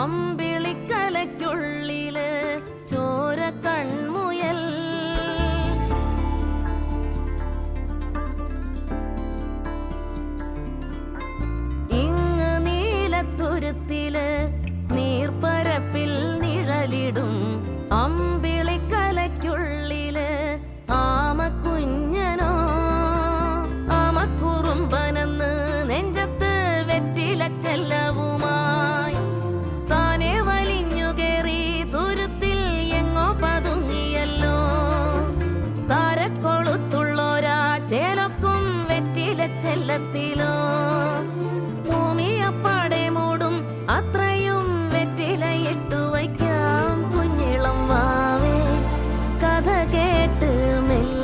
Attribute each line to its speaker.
Speaker 1: അമ്പിളിക്കലയ്ക്കുള്ളിൽ ചോര കൺമുയൽ. ഇങ്ങ് നീലത്തുരുത്തിൽ വെള്ളത്തിലോ? ഭൂമിയപ്പാടെ മൂടും. അത്രയും വെറ്റിലയിട്ടു വയ്ക്കാം കുഞ്ഞിളം വാവേ. കഥ കേട്ട് മെല്ലെ